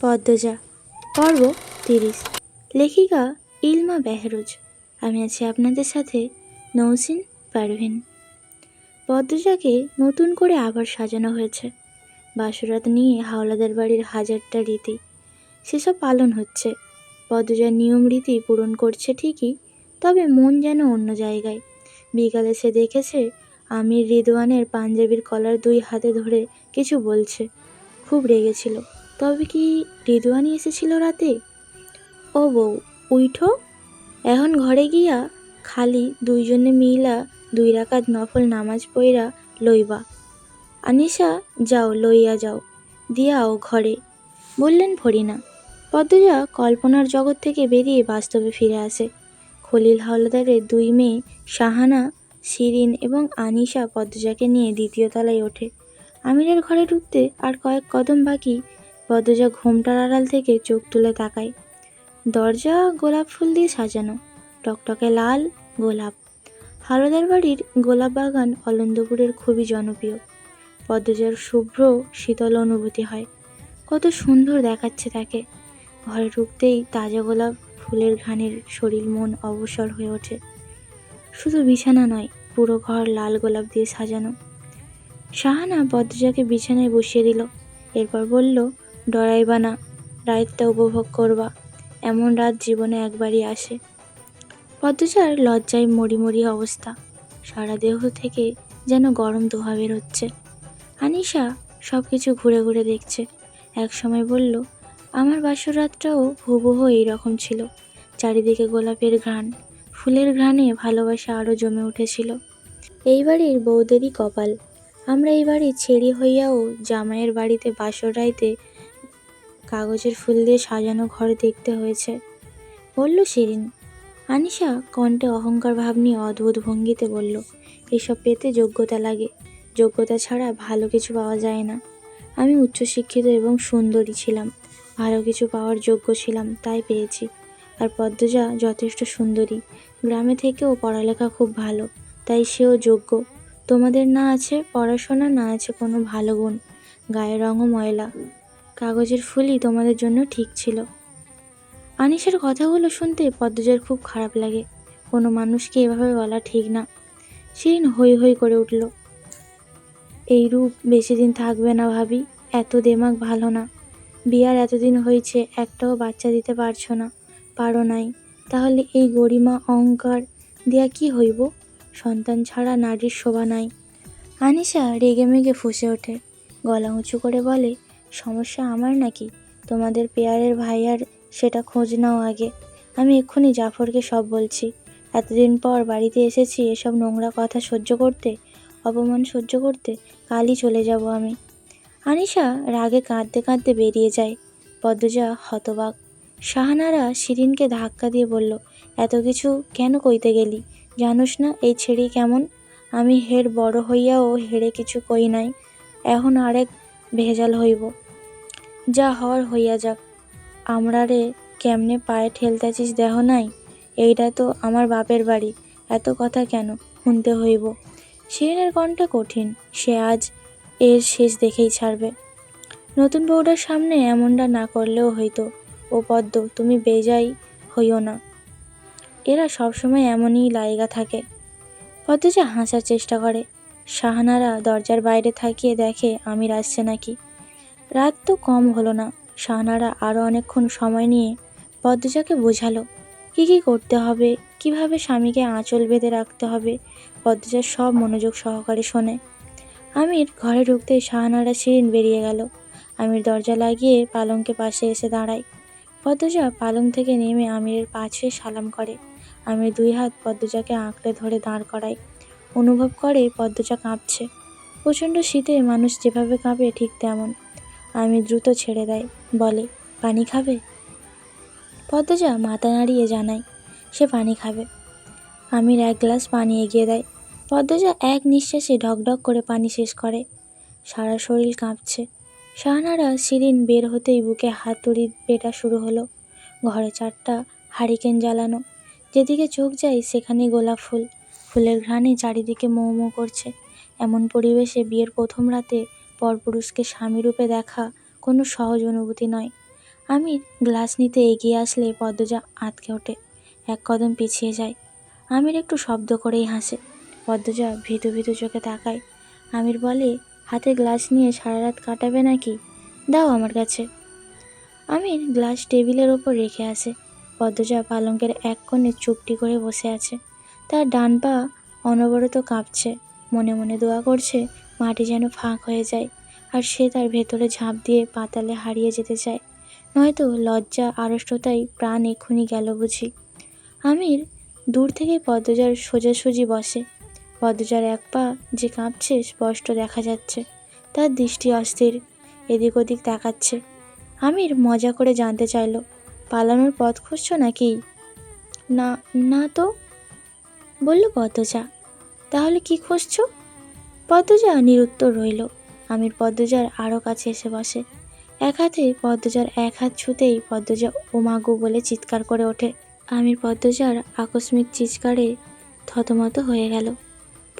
পদ্মজা। পর্ব তিরিশ। লেখিকা ইলমা বেহরোজ। আমি আছি আপনাদের সাথে নৌসিন পারভিন। পদ্মজাকে নতুন করে আবার সাজানো হয়েছে। বাসরাত নিয়ে হাওলাদার বাড়ির হাজারটা রীতি। সেসব পালন হচ্ছে। পদ্মজার নিয়ম রীতি পূরণ করছে ঠিকই, তবে মন যেন অন্য জায়গায়। বিকালে সে দেখেছে, আমির রিদওয়ানের পাঞ্জাবির কলার দুই হাতে ধরে কিছু বলছে। খুব রেগেছিল তবে কি রিদওয়ানি এসেছিল রাতে? ও বউ, উইঠো। এখন ঘরে গিয়া খালি দুইজনে মিলা দুই রাকাত নফল নামাজ পইরা লইবা। আনিশা, যাও, লইয়া যাও। দিয়াও ঘরে। বললেন ফরিনা, পদ্মজা কল্পনার জগৎ থেকে বেরিয়ে বাস্তবে ফিরে আসে। খলিল হাওলাদারের দুই মেয়ে শাহানা, শিরিন এবং আনিশা পদ্মজাকে নিয়ে দ্বিতীয় তলায় ওঠে। আমিরের ঘরে ঢুকতে আর কয়েক কদম বাকি পদ্মজা ঘোমটার আড়াল থেকে চোখ তুলে তাকায়। দরজা গোলাপ ফুল দিয়ে সাজানো, টকটকে লাল, গোলাপ। হালদার বাড়ির গোলাপ বাগান অলন্দপুরের খুবই জনপ্রিয়। পদ্মজার শুভ্র, শীতল অনুভূতি হয়। কত সুন্দর দেখাচ্ছে তাকে। ঘরে ঢুকতেই তাজা গোলাপ ফুলের ঘানের শরীর, মন অবসর হয়ে ওঠে। শুধু বিছানা নয়, পুরো ঘর লাল গোলাপ দিয়ে সাজানো। শাহানা পদ্মজাকে বিছানায় বসিয়ে দিল, এরপর বলল ডরাইবা না রাতটা উপভোগ করবা। এমন রাত জীবনে একবারই আসে। পদ্মচার লজ্জায় মরি মরি অবস্থা। সারা দেহ থেকে যেন গরম ধোয়া বের হচ্ছে আনিশা সব কিছু ঘুরে ঘুরে দেখছে। এক সময় বলল, আমার বাসর রাতটাও হুবহু এইরকম ছিল। চারিদিকে গোলাপের ঘ্রাণ, ফুলের ঘ্রাণে ভালোবাসা আরও জমে উঠেছিল। এই বাড়ির বৌদেরই কপাল। আমরা এই বাড়ি ছেড়ি হইয়াও জামাইয়ের বাড়িতে বাসর রাইতে কাগজের ফুল দিয়ে সাজানো ঘর দেখতে হয়েছে। বলল শিরিন। আনিশা কণ্ঠে অহংকার ভাব নিয়ে অদ্ভুত ভঙ্গিতে বলল, এসব পেতে যোগ্যতা লাগে। যোগ্যতা ছাড়া ভালো কিছু পাওয়া যায় না। আমি উচ্চশিক্ষিত এবং সুন্দরী ছিলাম। ভালো কিছু পাওয়ার যোগ্য ছিলাম, তাই পেয়েছি। আর পদ্মজা যথেষ্ট সুন্দরী। গ্রামে থেকেও পড়ালেখা খুব ভালো, তাই সেও যোগ্য। তোমাদের না আছে পড়াশোনা, না আছে কোনো ভালো গুণ। গায়ের রঙও ময়লা। কাগজের ফুলই তোমাদের জন্য ঠিক ছিল। আনিসের কথাগুলো শুনতে পদ্মজার খুব খারাপ লাগে। কোনো মানুষকে এভাবে বলা ঠিক না। শিরিন হই হই করে উঠল। এই রূপ বেশি দিন থাকবে না ভাবি, এত দেমাগ ভালো না। বিয়ার এতদিন হয়েছে, একটাও বাচ্চা দিতে পারছ না, পারো নাই। তাহলে এই গরিমা অহংকার দেয়া কি হইব? সন্তান ছাড়া নারীর শোভা নাই। আনিশা রেগে মেগে ফুসে ওঠে। গলা উঁচু করে বলে সমস্যা আমার নাকি? তোমাদের পেয়ারের ভাইয়ার সেটা খোঁজ নাও আগে। আমি এক্ষুনি জাফরকে সব বলছি। এতদিন পর বাড়িতে এসেছি এসব নোংরা কথা সহ্য করতে, অপমান সহ্য করতে কালই চলে যাব আমি। আনিশা রাগে কাঁদতে কাঁদতে বেরিয়ে যায়। পদ্মজা হতবাক। শাহানারা শিরিনকে ধাক্কা দিয়ে বলল, এত কিছু কেন কইতে গেলি? জানোস না এই ছেড়ি কেমন? আমি হের বড় হইয়াও হেরে কিছু কই নাই। এখন আরেক ভেজাল হইব। যা হওয়ার হইয়া যাক। আমরা রে কেমনে পায়ে ঠেলতেছিস দেহ নাই? এইটা তো আমার বাপের বাড়ি। এত কথা কেন? শুনতে হইব। শিরিনের কণ্ঠে কঠিন। সে আজ এর শেষ দেখেই ছাড়বে। নতুন বউটার সামনে এমনটা না করলেও হইতো। ও পদ্ম, তুমি বেজাই হইও না। এরা সবসময় এমনই লাইগা থাকে। পদ্মজা হাসার চেষ্টা করে। শাহানারা দরজার বাইরে থাকিয়ে দেখে, আমির আসছে নাকি? রাত তো কম হলো না। শাহানারা আরও অনেকক্ষণ সময় নিয়ে পদ্মজাকে বোঝালো, কী কী করতে হবে? কীভাবে স্বামীকে আঁচল বেঁধে রাখতে হবে? পদ্মজার সব মনোযোগ সহকারে শোনে। আমির ঘরে ঢুকতেই শাহানারা শিরিন বেরিয়ে গেল। আমির দরজা লাগিয়ে পালংকে পাশে এসে দাঁড়ায়। পদ্মজা পালং থেকে নেমে আমিরের পাশে সালাম করে। আমির দুই হাত পদ্মজাকে আঁকড়ে ধরে দাঁড় করায়। অনুভব করে পদ্মজা কাঁপছে। প্রচণ্ড শীতে মানুষ যেভাবে কাঁপে ঠিক তেমন। আমি দ্রুত ছেড়ে দেয়। বলে, পানি খাবে? পদ্মজা মাথা নাড়িয়ে জানায়, সে পানি খাবে। আমির এক গ্লাস পানি এগিয়ে দেয়। পদ্মজা এক নিঃশ্বাসে ঢকঢক করে পানি শেষ করে। সারা শরীর কাঁপছে। শাহানারা শিরিন বের হতেই বুকে হাতুড়ি পেটা শুরু হলো। ঘরে চারটা হারিকেন জ্বালানো। যেদিকে চোখ যায় সেখানে গোলাপ ফুল। ফুলের ঘ্রাণে চারিদিকে মৌ করছে। এমন পরিবেশে বিয়ের প্রথম রাতে পরপুরুষকে স্বামী রূপে দেখা কোনো সহজ অনুভূতি নয়। আমির গ্লাস নিতে এগিয়ে আসলে পদ্মজা আঁতকে ওঠে। এক কদম পিছিয়ে যায়। আমির একটু শব্দ করেই হাসে। পদ্মজা ভীতু ভীতু চোখে তাকায়। আমির বলে, হাতে গ্লাস নিয়ে সারা রাত কাটাবে নাকি? দাও আমার কাছে। আমির গ্লাস টেবিলের ওপর রেখে আসে। পদ্মজা পালঙ্কের এক কোণে চুপটি করে বসে আছে। তার ডান পা অনবরত কাঁপছে। মনে মনে দোয়া করছে মাটি যেন ফাঁক হয়ে যায় আর সে তার ভেতরে ঝাঁপ দিয়ে পাতালে হারিয়ে যেতে চায়। নয়তো লজ্জা আড়ষ্টতায় প্রাণ এক্ষুনি গেল বুঝি। আমির দূর থেকে পদ্মজার সোজাসুজি বসে। পদ্মজার এক পা যে কাঁপছে, স্পষ্ট দেখা যাচ্ছে। তার দৃষ্টি অস্থির, এদিক ওদিক তাকাচ্ছে। আমির মজা করে জানতে চাইল, পালানোর পথ খুঁজছো নাকি? না না তো? বলল পদ্মজা, তাহলে কি খুঁজছো? পদ্মজা নিরুত্তর রইল। আমির পদ্মজার আরও কাছে এসে বসে। এক হাতে পদ্মজার এক হাত ছুতেই পদ্মজা ওমাগো বলে চিৎকার করে ওঠে। আমির পদ্মজার আকস্মিক চিৎকারে থতমত হয়ে গেল।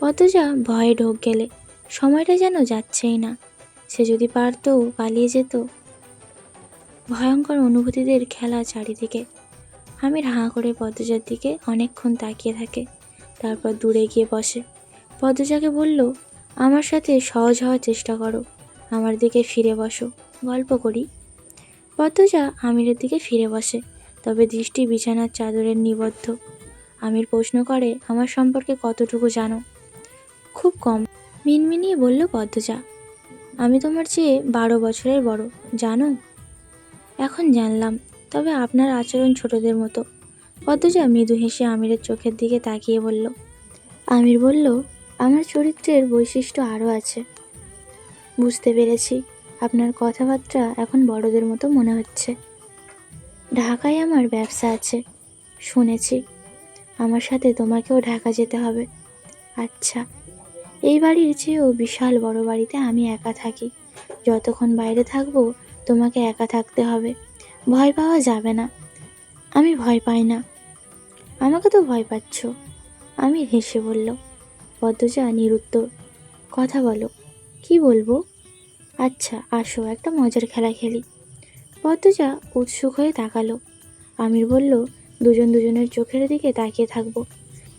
পদ্মজা ভয়ে ঢোক গেলে, সময়টা যেন যাচ্ছেই না। সে যদি পারতো, পালিয়ে যেত। ভয়ঙ্কর অনুভূতিদের খেলা চারিদিকে। আমির হাঁ করে পদ্মজার দিকে অনেকক্ষণ তাকিয়ে থাকে। তারপর দূরে গিয়ে বসে। পদ্মজাকে বলল আমার সাথে সহজ হওয়ার চেষ্টা করো। আমার দিকে ফিরে বসো। গল্প করি। পদ্মজা আমিরের দিকে ফিরে বসে, তবে দৃষ্টি বিছানার চাদরের নিবদ্ধ। আমির প্রশ্ন করে, আমার সম্পর্কে কতটুকু জানো? খুব কম। মিনমিনিয়ে বলল পদ্মজা, আমি তোমার চেয়ে বারো বছরের বড়, জানো? এখন জানলাম, তবে আপনার আচরণ ছোটদের মতো। পদ্মজা মৃদু হেসে আমিরের চোখের দিকে তাকিয়ে বলল, আমির বলল আমার চরিত্রের বৈশিষ্ট্য আরও আছে। বুঝতে পেরেছি, আপনার কথাবার্তা এখন বড়দের মতো মনে হচ্ছে। ঢাকায় আমার ব্যবসা আছে, শুনেছি। আমার সাথে তোমাকেও ঢাকা যেতে হবে। আচ্ছা এই বাড়ির চেয়েও বিশাল বড় বাড়িতে আমি একা থাকি। যতক্ষণ বাইরে থাকব, তোমাকে একা থাকতে হবে। ভয় পাওয়া যাবে না। আমি ভয় পাই না। আমাকে তো ভয় পাচ্ছ। আমি হেসে বলল পদ্মজা নিরুত্তর কথা বলো, কি বলব? আচ্ছা আসো, একটা মজার খেলা খেলি। পদ্মজা উৎসুক হয়ে তাকালো। আমির বলল, দুজন দুজনের চোখের দিকে তাকিয়ে থাকব।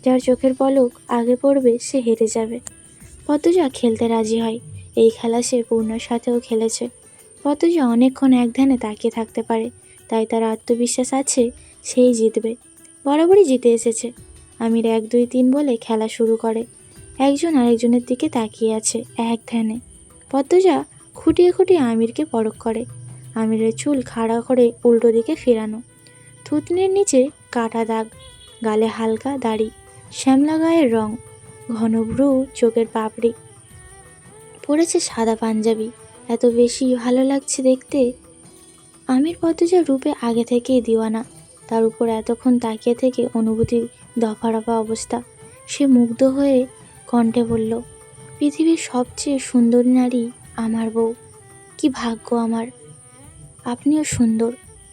যার চোখের পলক আগে পড়বে, সে হেরে যাবে। পদ্মজা খেলতে রাজি হয়। এই খেলা সে পূর্ণার সাথেও খেলেছে। পদ্মজা অনেকক্ষণ এক ধ্যানে তাকিয়ে থাকতে পারে। তাই তার আত্মবিশ্বাস আছে, সেই জিতবে। বরাবরই জিতে এসেছে। আমির এক দুই তিন বলে খেলা শুরু করে। একজন আরেকজনের দিকে তাকিয়ে আছে, এক ধ্যানে। পদ্মজা খুঁটিয়ে খুঁটিয়ে আমিরকে পরখ করে। আমিরের চুল খাড়া করে উল্টো দিকে ফেরানো। থুতনির নিচে কাটা দাগ, গালে হালকা দাড়ি, শ্যামলা গায়ের রং, ঘন ভ্রু, চোখের পাপড়ি। পরেছে সাদা পাঞ্জাবি। এত বেশি ভালো লাগছে দেখতে। আমির পদ্মজা রূপে আগে থেকেই দিওয়ানা। তার উপর এতক্ষণ তাকিয়ে থেকে অনুভূতি দফারফা অবস্থা। সে মুগ্ধ হয়ে কণ্ঠে বলল, পৃথিবীর সবচেয়ে সুন্দরী নারী আমার বউ। কি ভাগ্য আমার। আপনিও সুন্দর।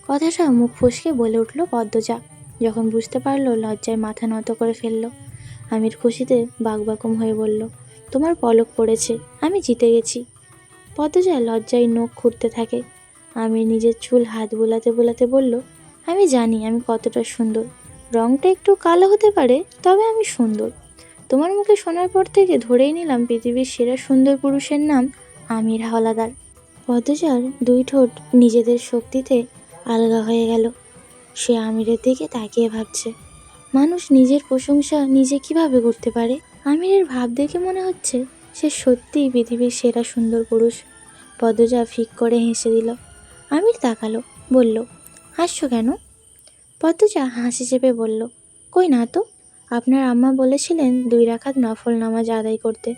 কথাটা মুখ ফসকে বলে উঠল পদ্মজা। যখন বুঝতে পারল, লজ্জায় মাথা নত করে ফেলল। আমির খুশিতে বাকবাকম হয়ে বলল, তোমার পলক পড়েছে, আমি জিতে গেছি। পদ্মজা লজ্জায় নখ খুঁড়তে থাকে। আমি নিজের চুল হাত বোলাতে বোলাতে বলল, আমি জানি আমি কতটা সুন্দর। রংটা একটু কালো হতে পারে, তবে আমি সুন্দর। তোমার মুখে শোনার পর থেকে ধরেই নিলাম পৃথিবীর সেরা সুন্দর পুরুষের নাম আমির হাওলাদার। পদ্মজার দুই ঠোঁট নিজেদের শক্তিতে আলগা হয়ে গেল। সে আমিরের দিকে তাকিয়ে ভাবছে, মানুষ নিজের প্রশংসা নিজে কীভাবে করতে পারে? আমিরের ভাব দেখে মনে হচ্ছে সে সত্যিই পৃথিবীর সেরা সুন্দর পুরুষ। পদ্মজা ফিক করে হেসে দিল। আমির তাকালো, বলল, হাসছো কেন? পদ্মজা হাসি চেপে বলল, কই না তো? আপনার আম্মা বলেছিলেন দুই রাখাত নফল নামাজ আদায় করতে।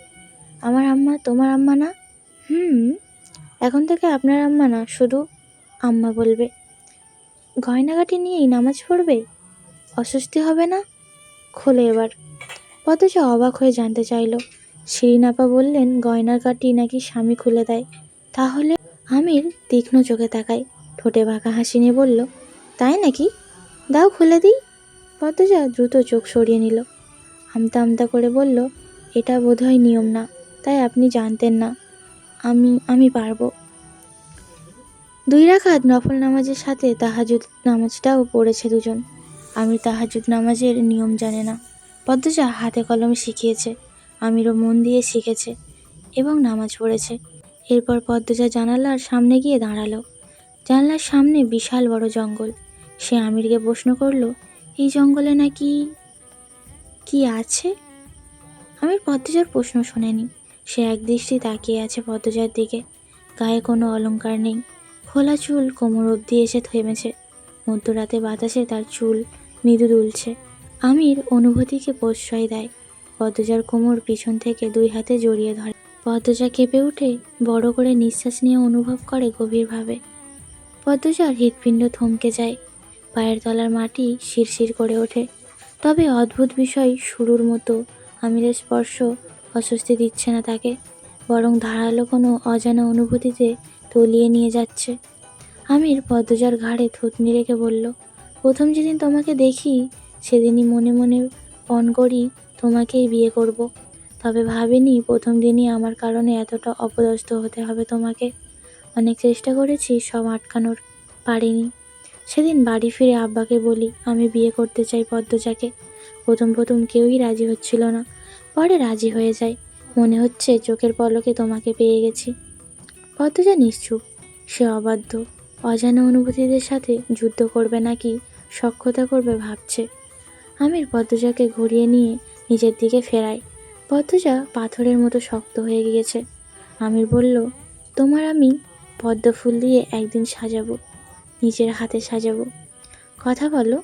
আমার আম্মা তোমার আম্মা না? হুম, এখন থেকে আপনার আম্মা না, শুধু আম্মা বলবে। গয়নাগাটি নিয়েই নামাজ পড়বে? অস্বস্তি হবে না? খোলে এবার। পদ্মজা অবাক হয়ে জানতে চাইল, শিরিনাপা বললেন গয়নার কাটি নাকি স্বামী খুলে দেয়? তাহলে আমির তীক্ষ্ণ চোখে তাকায়, ঠোঁটে বাঁকা হাসি নিয়ে বলল, তাই নাকি? দাও খুলে দিই। পদ্মজা দ্রুত চোখ সরিয়ে নিল। আমতা আমতা করে বলল, এটা বোধহয় নিয়ম না, তাই আপনি জানতেন না। আমি আমি পারব। দুই রাখাত নফল নামাজের সাথে তাহাজুদ নামাজটাও পড়েছে দুজন। আমি তাহাজুদ নামাজের নিয়ম জানে না। পদ্মজা হাতে কলমে শিখিয়েছে, আমিরও মন দিয়ে শিখেছে এবং নামাজ পড়েছে। এরপর পদ্মজা জানালার সামনে গিয়ে দাঁড়াল। জানলার সামনে বিশাল বড় জঙ্গল। সে আমিরকে প্রশ্ন করল এই জঙ্গলে নাকি কি আছে? আমির পদ্মজার প্রশ্ন শোনেনি। সে একদৃষ্টি তাকিয়ে আছে পদ্মজার দিকে। গায়ে কোনো অলংকার নেই। খোলা চুল কোমর অবধি এসে থেমেছে। মধ্যরাতে বাতাসে তার চুল মৃদু দুলছে। আমির অনুভূতিকে প্রশ্রয় দেয়। পদ্মজার কোমর পিছন থেকে দুই হাতে জড়িয়ে ধরে। পদ্মজা কেঁপে উঠে, বড় করে নিঃশ্বাস নিয়ে অনুভব করে গভীরভাবে। পদ্মজার হৃৎপিণ্ড থমকে যায়। পায়ের তলার মাটি শিরশির করে ওঠে। তবে অদ্ভুত বিষয় শুরুর মতো আমিরের স্পর্শ অস্বস্তি দিচ্ছে না তাকে, বরং ধারালো কোনো অজানা অনুভূতিতে তলিয়ে নিয়ে যাচ্ছে। আমির পদ্মজার ঘাড়ে থুতনি রেখে বলল, প্রথম যেদিন তোমাকে দেখি, সেদিনই মনে মনে পণ করি তোমাকেই বিয়ে করব। তবে ভাবিনি প্রথম দিনই আমার কারণে এতটা অপদস্থ হতে হবে তোমাকে। অনেক চেষ্টা করেছি সব আটকানোর, পারিনি। সেদিন বাড়ি ফিরে আব্বাকে বলি, আমি বিয়ে করতে চাই পদ্মজাকে। প্রথম প্রথম কেউই রাজি হচ্ছিল না। পরে রাজি হয়ে যায়। মনে হচ্ছে চোখের পলকে তোমাকে পেয়ে গেছি। পদ্মজা নিশ্চুপ। সে অবাধ্য। অজানা অনুভূতিদের সাথে যুদ্ধ করবে নাকি, সক্ষতা করবে ভাবছে। আমির পদ্মজাকে ঘুরিয়ে নিয়ে নিজের দিকে ফেরায় পদ্মজা পাথরের মতো শক্ত হয়ে গিয়েছে। আমির বলল, তোমার আমি পদ্ম ফুল দিয়ে একদিন সাজাবো। নিজের হাতে সাজাবো। কথা বলো,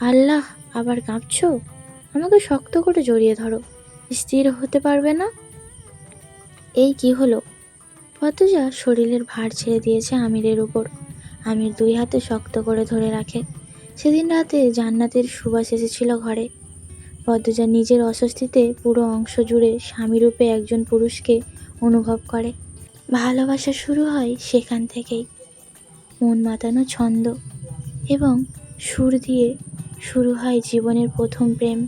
আল্লাহ আবার কাঁপছো? আমাকে শক্ত করে জড়িয়ে ধরো, স্থির হতে পারবে না? এই কি হলো? পদ্মজা শরীরের ভার ছেড়ে দিয়েছে আমিরের উপর। আমির দুই হাতে শক্ত করে ধরে রাখে। সেদিন রাতে জান্নাতের সুবাস এসেছিল ঘরে। পদ্মজা নিজের অস্বস্তিতে পুরো অংশ জুড়ে স্বামীরূপে একজন পুরুষকে অনুভব করে। ভালোবাসা শুরু হয় সেখান থেকেই। মন মাতানো ছন্দ এবং সুর দিয়ে শুরু হয় জীবনের প্রথম প্রেম,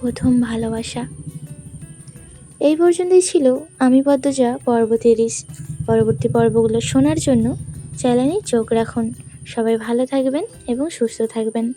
প্রথম ভালোবাসা। এই পর্যন্তই ছিল আমি পদ্মজা পর্ব তিরিশ পরবর্তী পর্বগুলো শোনার জন্য চ্যানেলে চোখ রাখুন। সবাই ভালো থাকবেন এবং সুস্থ থাকবেন।